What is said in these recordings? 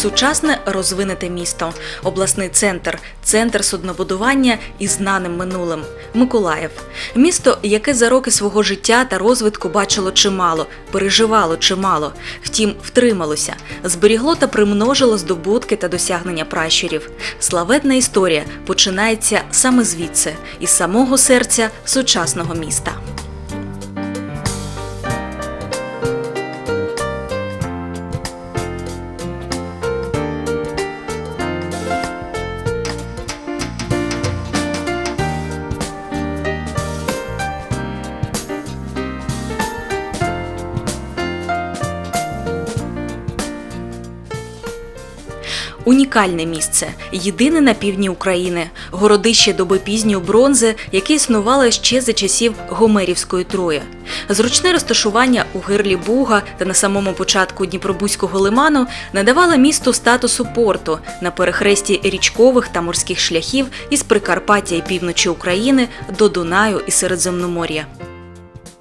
Сучасне розвинете місто, обласний центр, центр суднобудування із знаним минулим Миколаїв. Місто, яке за роки свого життя та розвитку бачило чимало, переживало чимало, втім, втрималося, зберігло та примножило здобутки та досягнення пращурів. Славетна історія починається саме звідси, із самого серця сучасного міста. Унікальне місце, єдине на півдні України, городище доби пізньої бронзи, яке існувало ще за часів Гомерівської Трої. Зручне розташування у гирлі Буга та на самому початку Дніпробузького лиману надавало місту статусу порту на перехресті річкових та морських шляхів із Прикарпаття і півночі України до Дунаю і Середземномор'я.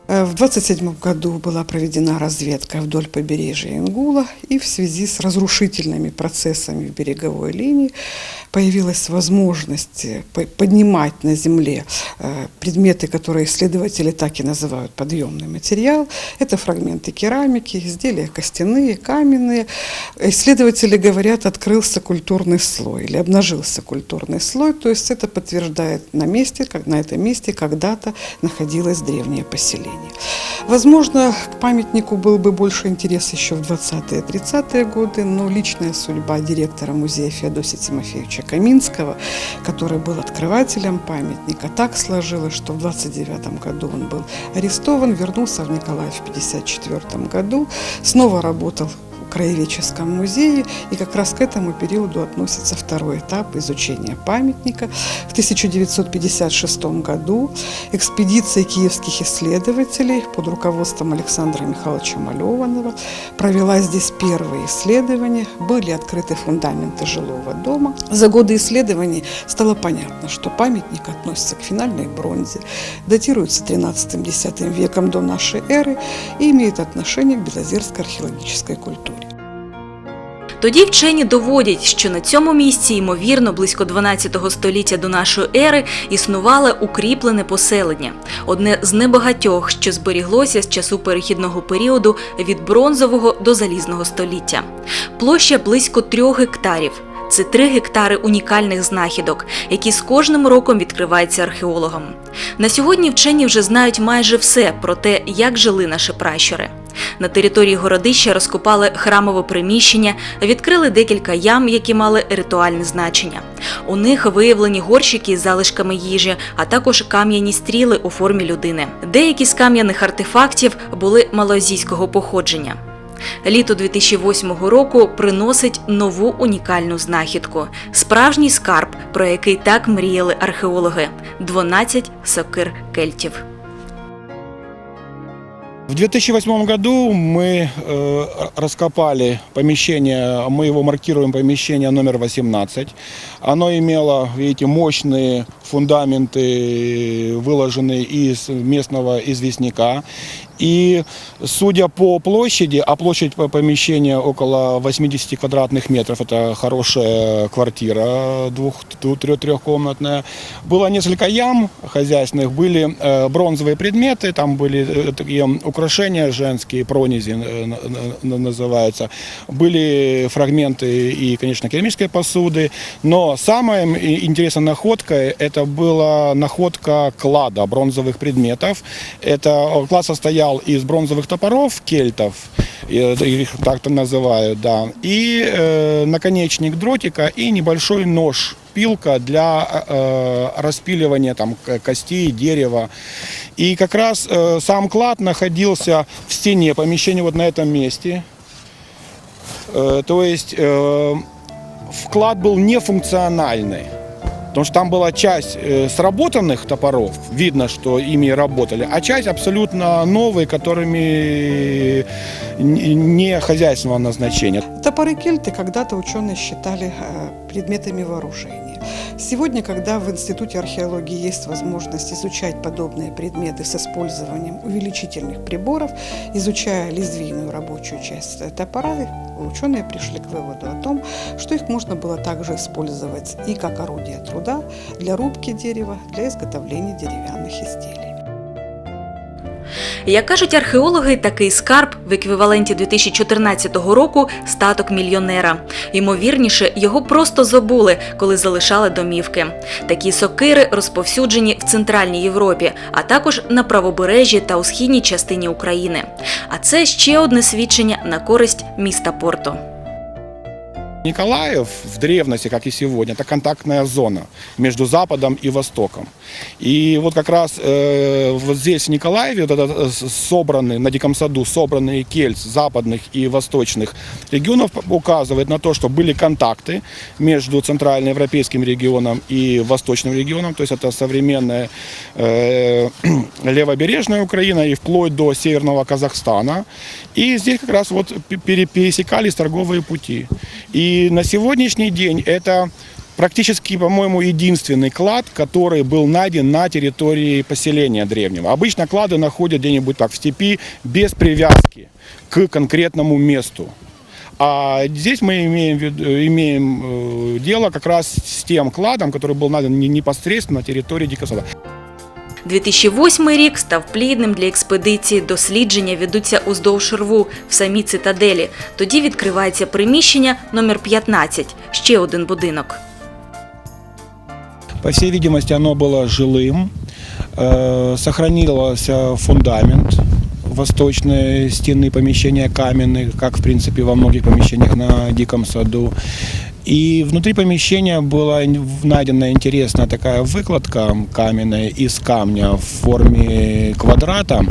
Э, В 27 году была проведена разведка вдоль побережья Ингула, и в связи с разрушительными процессами в береговой линии появилась возможность э, по- поднимать на земле э, предметы, которые исследователи так и называют подъемный материал. Это фрагменты керамики, изделия костяные, каменные. Исследователи говорят, открылся культурный слой или обнажился культурный слой, то есть это подтверждает на месте, как на этом месте когда-то находилось древнее поселение. Возможно, к памятнику был бы больше интерес еще в 20-е 30-е годы, но личная судьба директора музея Феодосия Тимофеевича Каминского, который был открывателем памятника, так сложилось, что в 29 году он был арестован, вернулся в Николаев в 54 году, снова работал Краеведческом музее, и как раз к этому периоду относится второй этап изучения памятника. В 1956 году экспедиция киевских исследователей под руководством Александра Михайловича Малеванова провела здесь первые исследования, были открыты фундаменты жилого дома. За годы исследований стало понятно, что памятник относится к финальной бронзе, датируется 13-10 веком до нашей эры и имеет отношение к белозерской археологической культуре. Тоді вчені доводять, що на цьому місці, ймовірно, близько 12 століття до нашої ери існувало укріплене поселення, одне з небагатьох, що зберіглося з часу перехідного періоду від бронзового до залізного століття. Площа близько трьох гектарів. Це три гектари унікальних знахідок, які з кожним роком відкриваються археологам. На сьогодні вчені вже знають майже все про те, як жили наші пращури. На території городища розкопали храмове приміщення, відкрили декілька ям, які мали ритуальне значення. У них виявлені горщики з залишками їжі, а також кам'яні стріли у формі людини. Деякі з кам'яних артефактів були малоазійського походження. Літо 2008 року приносить нову унікальну знахідку справжній скарб, про який так мріяли археологи 12 сокир кельтів. В 2008 году мы э, раскопали помещение, мы его маркируем помещение номер 18. Оно имело, видите, мощные фундаменты, выложенные из местного известняка. И судя по площади, а площадь по- помещения около 80 квадратных метров, это хорошая квартира двух, трех, трехкомнатная, было несколько ям хозяйственных, были э, бронзовые предметы, там были э, такие украшения женские, пронизи э, на- на- на- называются, были фрагменты и, конечно, керамической посуды, но самая интересная находка, это была находка клада бронзовых предметов. Это клад состоял из бронзовых топоров кельтов, э, их так-то называют, да, и э, наконечник дротика и небольшой нож пилка для э, распиливания там костей, дерева. И как раз э, сам клад находился в стене помещения вот на этом месте. Э, то есть э, вклад был нефункциональный. Потому что там была часть э, сработанных топоров, видно, что ими работали, а часть абсолютно новые, которыми н- не хозяйственного назначения. Топоры кельты когда-то ученые считали э, предметами вооружения. Сегодня, когда в Институте археологии есть возможность изучать подобные предметы с использованием увеличительных приборов, изучая лезвийную рабочую часть топора, ученые пришли к выводу о том, что их можно было также использовать и как орудие труда для рубки дерева, для изготовления деревянных изделий. Як кажуть археологи, такий скарб в еквіваленті 2014 року статок мільйонера. Ймовірніше, його просто забули, коли залишали домівки. Такі сокири розповсюджені в Центральній Європі, а також на правобережжі та у східній частині України. А це ще одне свідчення на користь міста Порто. Николаев в древности, как и сегодня, это контактная зона между Западом и Востоком. И вот как раз э, вот здесь в Николаеве вот это, э, с- собранные, на Диком саду собранные кельц западных и восточных регионов указывает на то, что были контакты между центральноевропейским регионом и восточным регионом, то есть это современная э, левобережная Украина и вплоть до северного Казахстана. И здесь как раз вот пе- пере- пересекались торговые пути. И на сегодняшний день это практически, по-моему, единственный клад, который был найден на территории поселения древнего. Обычно клады находят где-нибудь так в степи без привязки к конкретному месту. А здесь мы имеем, имеем э, дело как раз с тем кладом, который был найден не- непосредственно на территории Дикосада. 2008 рік став плідним для експедиції. Дослідження ведуться уздовж рву в самій цитаделі. Тоді відкривається приміщення номер 15, ще один будинок. По всей видимости, оно было жилым. Э, Сохранился фундамент восточной стены помещения каменных, как, в принципе, во многих помещениях на Диком саду. И внутри помещения была найдена интересная такая выкладка каменная из камня в форме квадрата.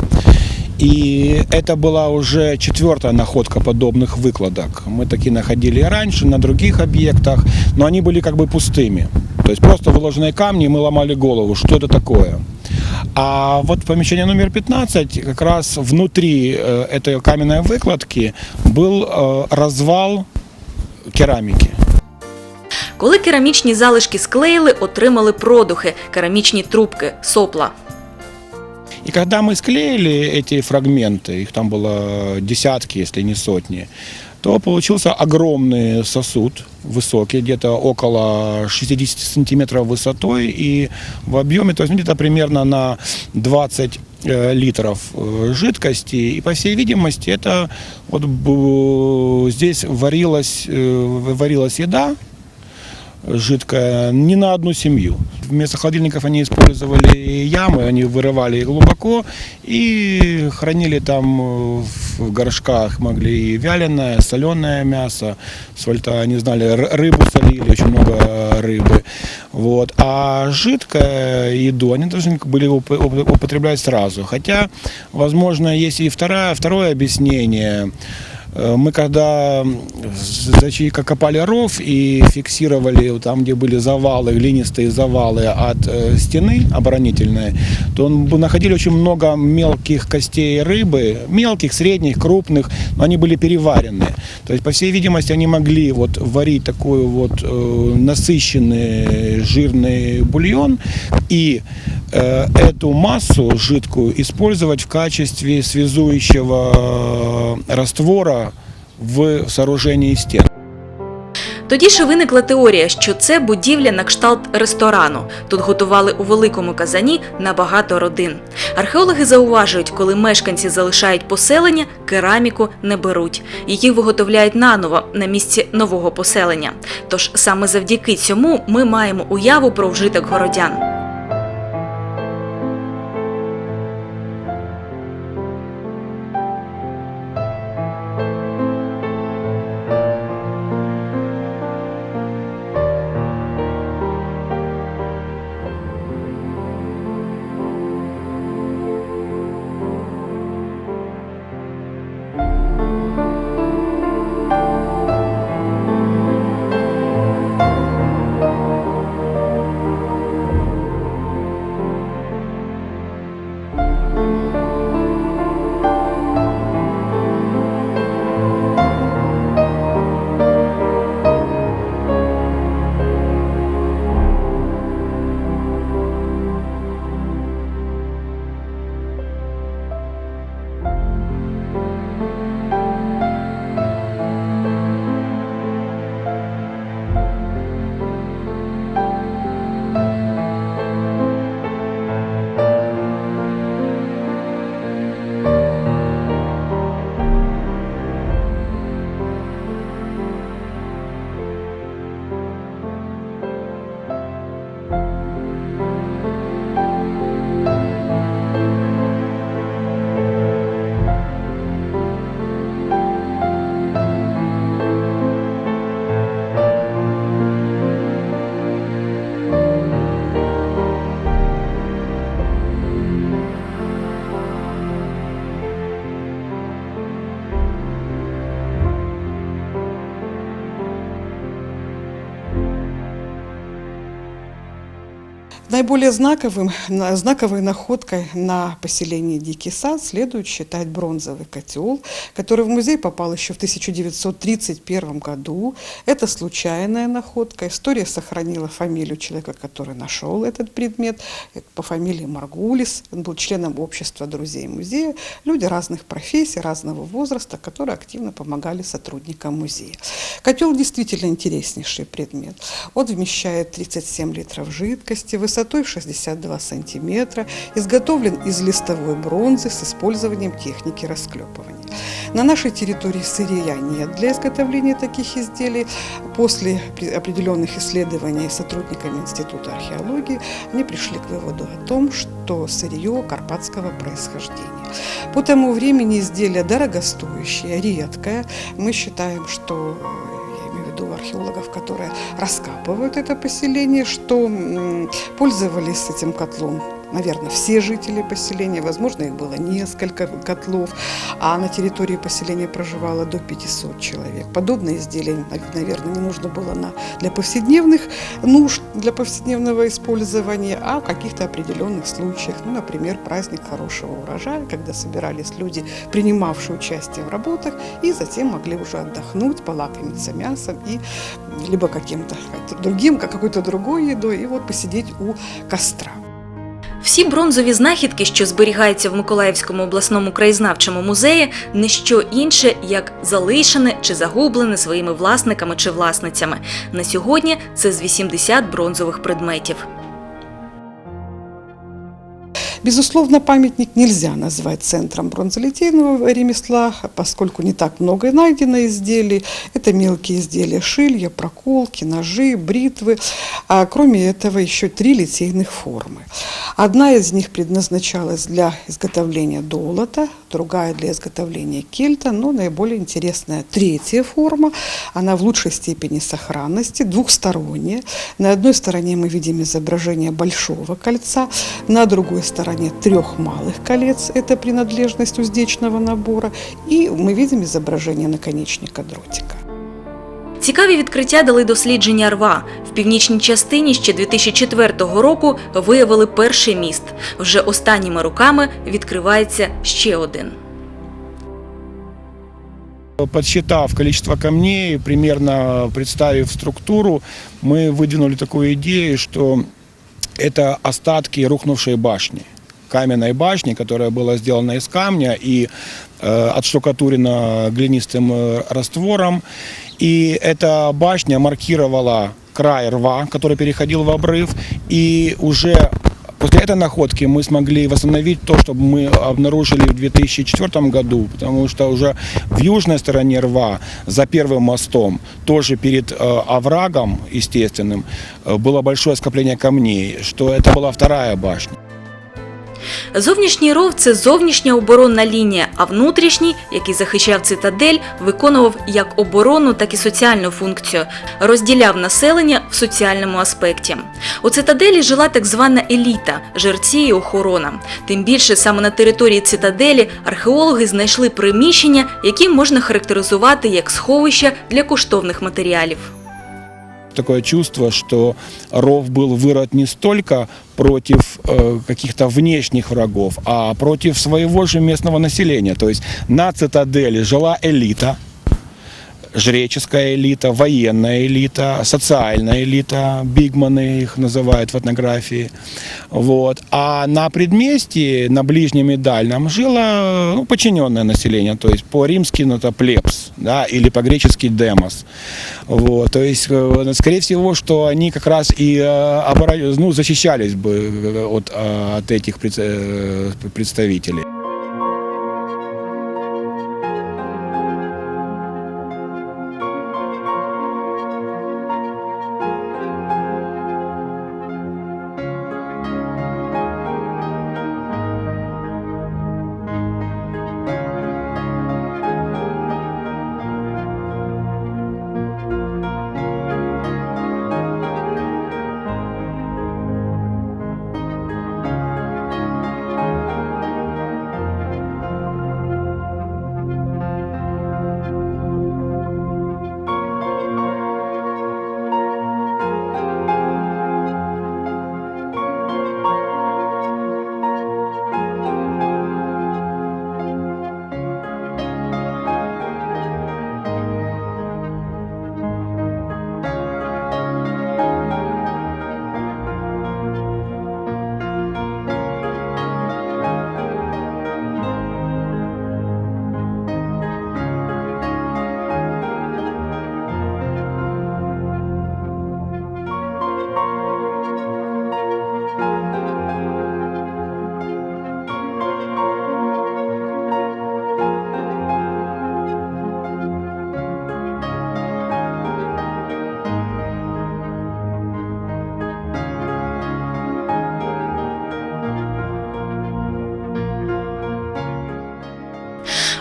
И это была уже четвертая находка подобных выкладок. Мы такие находили раньше на других объектах, но они были как бы пустыми. То есть просто выложенные камни, и мы ломали голову, что это такое. А вот помещение номер 15, как раз внутри э, этой каменной выкладки был э, развал керамики. Коли керамічні залишки склеїли, отримали продухи, керамічні трубки, сопла. И когда мы склеили эти фрагменты, их там было десятки, если не сотни, то получился огромный сосуд, высокий, где-то около 60 сантиметров высотой и в объеме, то есть ну, где-то примерно на 20 э, литров э, жидкости. И по всей видимости это вот бу- здесь варилась, э, варилась еда, жидкая не на одну семью. Вместо холодильников они использовали ямы, они вырывали их глубоко и хранили там в горшках. Могли и вяленое, соленое мясо, соль-то они знали, рыбу солили, очень много рыбы. Вот. А жидкую еду они должны были уп- уп- употреблять сразу. Хотя, возможно, есть и второе, второе объяснение. Э, Мы когда как копали ров и фиксировали там, где были завалы, глинистые завалы от э, стены оборонительной, то находили очень много мелких костей рыбы, мелких, средних, крупных, но они были переварены. То есть, по всей видимости, они могли вот варить такой вот э, насыщенный жирный бульон и эту массу жидкую использовать в качестве связующего э, раствора в сооружении стен. Тоді ж виникла теорія, що це будівля на кшталт ресторану. Тут готували у великому казані на багато родин. Археологи зауважують, коли мешканці залишають поселення, кераміку не беруть. Її виготовляють наново на місці нового поселення. Тож саме завдяки цьому ми маємо уяву про вжиток городян. Наиболее знаковым, на- знаковой находкой на поселении Дикий сад следует считать бронзовый котел, который в музей попал еще в 1931 году. Это случайная находка. История сохранила фамилию человека, который нашел этот предмет, Это по фамилии Маргулис. Он был членом общества друзей музея. Люди разных профессий, разного возраста, которые активно помогали сотрудникам музея. Котел действительно интереснейший предмет. Он вмещает 37 литров жидкости, высотой 62 сантиметра, изготовлен из листовой бронзы с использованием техники расклепывания. На нашей территории сырья нет для изготовления таких изделий. После определенных исследований сотрудниками Института археологии они пришли к выводу о том, что сырье карпатского происхождения. По тому времени изделие дорогостоящее, редкое. Мы считаем, что имею в виду археологов, которые раскапывают это поселение, что пользовались этим котлом наверное, все жители поселения, возможно, их было несколько котлов, а на территории поселения проживало до 500 человек. Подобные изделия, нав- наверное, не нужно было на, для повседневных нужд, для повседневного использования, а в каких-то определенных случаях, ну, например, праздник хорошего урожая, когда собирались люди, принимавшие участие в работах, и затем могли уже отдохнуть, полакомиться мясом и либо каким-то другим, как какой-то другой едой, и вот посидеть у костра. Всі бронзові знахідки, що зберігаються в Миколаївському обласному краєзнавчому музеї, не що інше, як залишене чи загублене своїми власниками чи власницями. На сьогодні це з 80 бронзових предметів. Безусловно, памятник нельзя назвать центром бронзолитейного ремесла, поскольку не так много найдено изделий. Это мелкие изделия шилья, проколки, ножи, бритвы. А кроме этого еще три литейных формы. Одна из них предназначалась для изготовления долота, другая для изготовления кельта, но наиболее интересная третья форма. Она в лучшей степени сохранности, двухсторонняя. На одной стороне мы видим изображение большого кольца, на другой стороне трех малых колец, это принадлежность уздечного набора, и мы видим изображение наконечника дротика. Цікаві відкриття дали дослідження рва. В північній частині ще 2004 року виявили перший міст. Вже останніми роками відкривається ще один. Подсчитав количество камней, примерно представив структуру, мы выдвинули такую идею, что это остатки рухнувшей башни. Каменной башни, которая была сделана из камня и э, отштукатурена глинистым э, раствором. И эта башня маркировала край рва, который переходил в обрыв. И уже После этой находки мы смогли восстановить то, что мы обнаружили в 2004 году, потому что уже в южной стороне рва, за первым мостом, тоже перед э, оврагом естественным, э, было большое скопление камней, что это была вторая башня. Зовнішній ров це зовнішня оборонна лінія, а внутрішній, який захищав цитадель, виконував як оборонну, так і соціальну функцію, розділяв населення в соціальному аспекті. У цитаделі жила так звана еліта, жерці і охорона. Тим більше саме на території цитаделі археологи знайшли приміщення, які можна характеризувати як сховища для коштовних матеріалів. Такое чувство, что ров был вырод не столько против э, каких-то внешних врагов, а против своего же местного населения. То есть на цитадели жила элита, жреческая элита, военная элита, социальная элита, бигманы их называют в этнографии. Вот. А на предместье, на ближнем и дальнем жило ну, подчиненное население, то есть по-римски ну, это плебс, да, или по-гречески демос. Вот. То есть, э, скорее всего, что они как раз и э, ну, защищались бы э, от, от этих пред- представителей.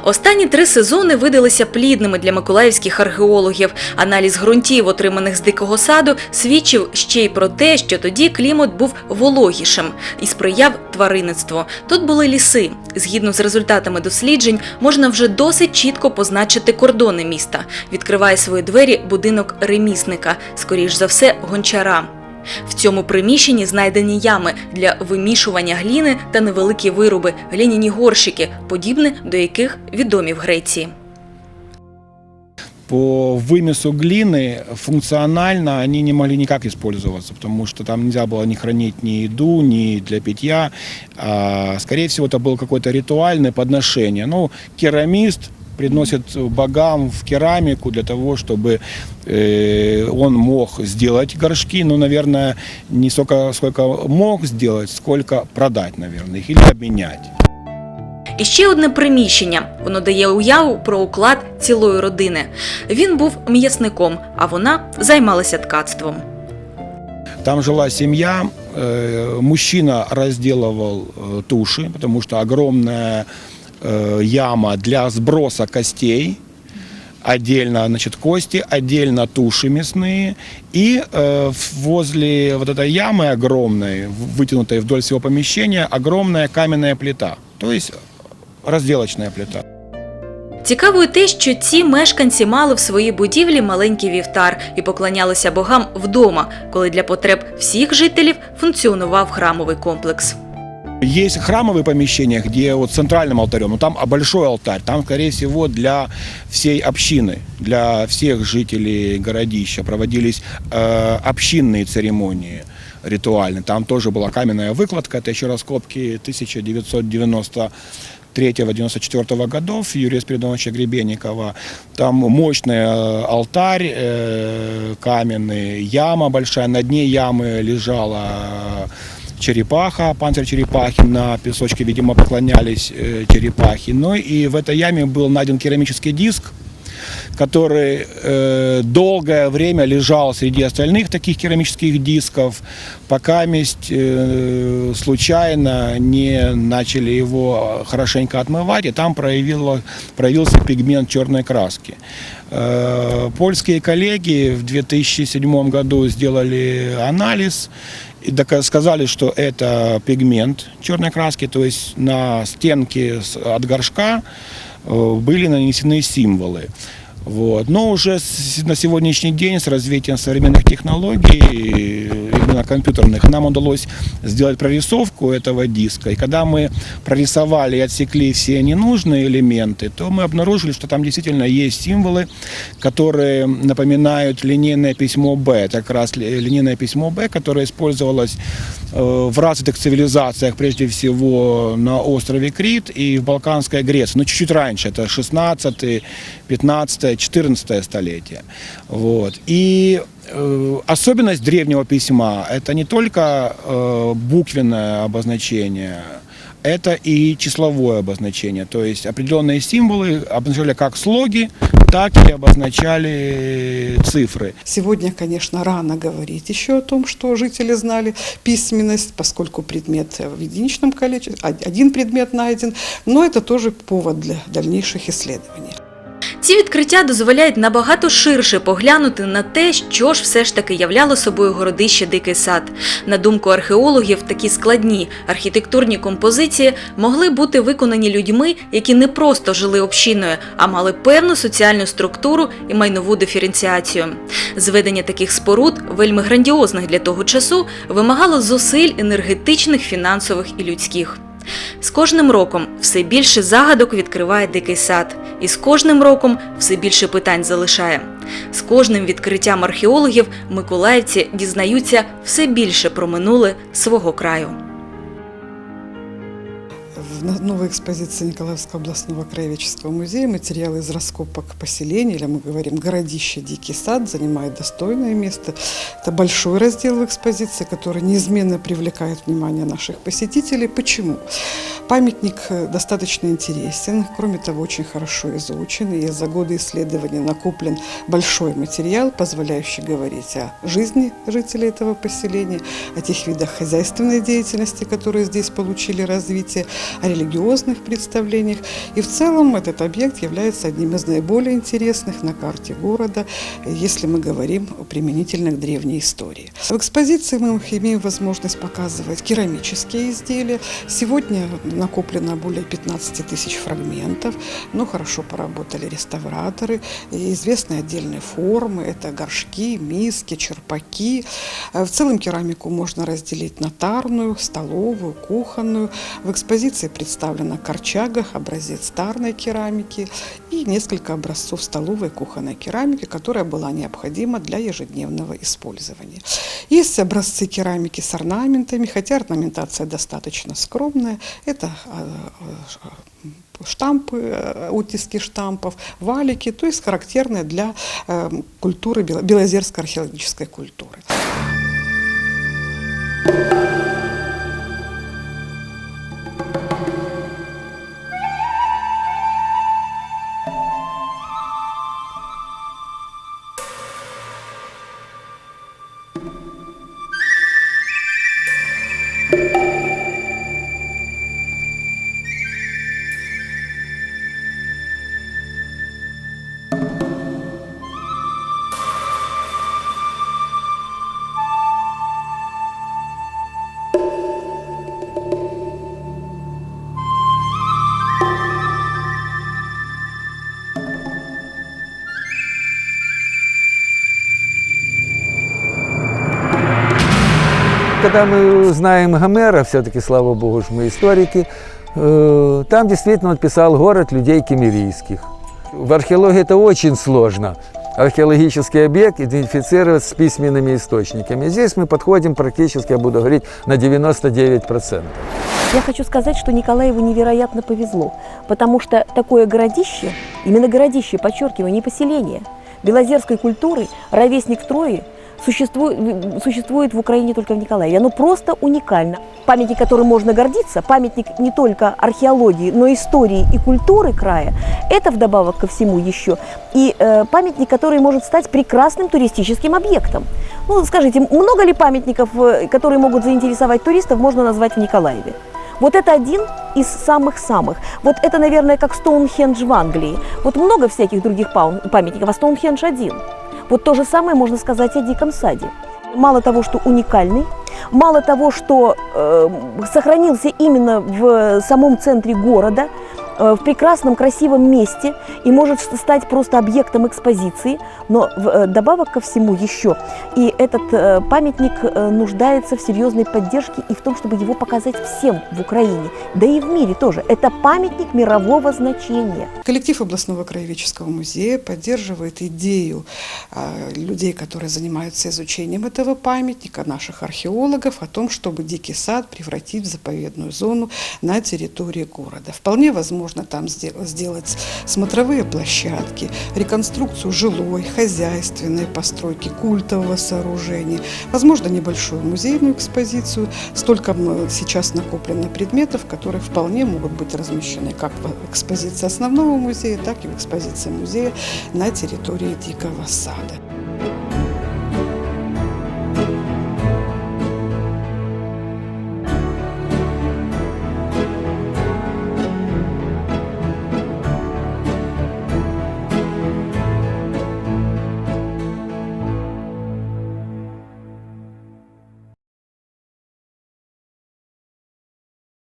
Останні три сезони видалися плідними для миколаївських археологів. Аналіз ґрунтів, отриманих з дикого саду, свідчив ще й про те, що тоді клімат був вологішим і сприяв тваринництву. Тут були ліси. Згідно з результатами досліджень, можна вже досить чітко позначити кордони міста. Відкриває свої двері будинок ремісника, скоріш за все, гончара. В цьому приміщенні знайдені ями для вимішування гліни та невеликі вироби, глиняні горщики, подібне до яких відомі в Греції. По вымесу глины функционально они не могли никак использоваться, потому что там нельзя было ни хранить ни еду, ни для питья. А, скорее всего, это было какое-то ритуальное подношение. Ну, керамист приносит богам в керамику для того, чтобы э, он мог сделать горшки, но, наверное, не столько, сколько мог сделать, сколько продать, наверное, их или обменять. І ще одне приміщення. Воно дає уяву про уклад цілої родини. Він був м'ясником, а вона займалася ткацтвом. Там жила семья, э, мужчина разделывал э, туши, потому что огромная э, яма для сброса костей, отдельно значит, кости, отдельно туши мясные. И э, в- возле вот этой ямы огромной, в- вытянутой вдоль всего помещения, огромная каменная плита, то есть разделочная плита. Цікаво й те, що ці мешканці мали в своїй будівлі маленький вівтар і поклонялися богам вдома, коли для потреб всіх жителів функціонував храмовий комплекс. Есть храмовые помещения, где вот центральным алтарем, ну там большой алтарь, там, скорее всего, для всей общины, для всех жителей городища проводились э, общинные церемонии ритуальные. Там тоже была каменная выкладка, это еще раскопки 1993-94 годов Юрия Спиридоновича Гребенникова. Там мощный э, алтарь э, каменный, яма большая, на дне ямы лежала черепаха, панцирь черепахи, на песочке, видимо, поклонялись э, черепахи. Ну и в этой яме был найден керамический диск, который э, долгое время лежал среди остальных таких керамических дисков, пока месть, э, случайно не начали его хорошенько отмывать, и там проявило, проявился пигмент черной краски. Э, польские коллеги в 2007 году сделали анализ и сказали, что это пигмент черной краски, то есть на стенке от горшка э, были нанесены символы. Вот. Но уже на сегодняшний день с развитием современных технологий, именно компьютерных, нам удалось сделать прорисовку этого диска. И когда мы прорисовали и отсекли все ненужные элементы, то мы обнаружили, что там действительно есть символы, которые напоминают линейное письмо Б. Это как раз ли- линейное письмо Б, которое использовалось э, в развитых цивилизациях, прежде всего на острове Крит и в Балканской Греции. Ну, чуть-чуть раньше, это 16 15 14 столетие. Вот. И особенность древнего письма – это не только э, буквенное обозначение, это и числовое обозначение. То есть определенные символы обозначали как слоги, так и обозначали цифры. Сегодня, конечно, рано говорить еще о том, что жители знали письменность, поскольку предмет в единичном количестве, од- один предмет найден, но это тоже повод для дальнейших исследований. Ці відкриття дозволяють набагато ширше поглянути на те, що ж все ж таки являло собою городище Дикий сад. На думку археологів, такі складні архітектурні композиції могли бути виконані людьми, які не просто жили общиною, а мали певну соціальну структуру і майнову диференціацію. Зведення таких споруд, вельми грандіозних для того часу, вимагало зусиль енергетичних, фінансових і людських. З кожним роком все більше загадок відкриває дикий сад, і з кожним роком все більше питань залишає. З кожним відкриттям археологів миколаївці дізнаються все більше про минуле свого краю. Новой экспозиции Николаевского областного краеведческого музея материалы из раскопок поселений, или мы говорим городище Дикий сад, занимает достойное место. Это большой раздел в экспозиции, который неизменно привлекает внимание наших посетителей. Почему? Памятник э, достаточно интересен, кроме того, очень хорошо изучен, и за годы исследований накоплен большой материал, позволяющий говорить о жизни жителей этого поселения, о тех видах хозяйственной деятельности, которые здесь получили развитие, о религиозных представлениях. И в целом этот объект является одним из наиболее интересных на карте города, если мы говорим применительно к древней истории. В экспозиции мы имеем возможность показывать керамические изделия. Сегодня накоплено более 15 тысяч фрагментов, но хорошо поработали реставраторы, и известны отдельные формы, это горшки, миски, черпаки. В целом керамику можно разделить на тарную, столовую, кухонную. В экспозиции представлена корчага, образец тарной керамики и несколько образцов столовой кухонной керамики, которая была необходима для ежедневного использования. Есть образцы керамики с орнаментами, хотя орнаментация достаточно скромная. Это э, э, штампы, э, оттиски штампов, валики, то есть характерные для э, культуры, бело- белозерской археологической культуры. Когда мы знаем Гомера, все-таки, слава богу, мы историки, э, там действительно он писал город людей кемерийских. В археологии это очень сложно. Археологический объект идентифицировать с письменными источниками. Здесь мы подходим практически, я буду говорить, на 99%. Я хочу сказать, что Николаеву невероятно повезло, потому что такое городище, именно городище, подчеркиваю, не поселение, белозерской культуры, ровесник Трои, существует, существует в Украине только в Николаеве. Оно просто уникально. Памятник, которым можно гордиться, памятник не только археологии, но и истории и культуры края, это вдобавок ко всему еще и э, памятник, который может стать прекрасным туристическим объектом. Ну, скажите, много ли памятников, э, которые могут заинтересовать туристов, можно назвать в Николаеве? Вот это один из самых-самых. Вот это, наверное, как Стоунхендж в Англии. Вот много всяких других памятников, а Стоунхендж один. Вот то же самое можно сказать о Диком саде. Мало того, что уникальный, мало того, что э, сохранился именно в самом центре города, в прекрасном, красивом месте и может стать просто объектом экспозиции, но э, добавок ко всему еще и этот э, памятник э, нуждается в серьезной поддержке и в том, чтобы его показать всем в Украине, да и в мире тоже. Это памятник мирового значения. Коллектив областного краеведческого музея поддерживает идею а, людей, которые занимаются изучением этого памятника, наших археологов, о том, чтобы Дикий сад превратить в заповедную зону на территории города. Вполне возможно там сде- сделать смотровые площадки, реконструкцию жилой, хозяйственной постройки, культового сооружения, возможно, небольшую музейную экспозицию. Столько сейчас накоплено предметов, которые вполне могут быть размещены как в экспозиции основного музея, так и в экспозиции музея на территории Дикого сада.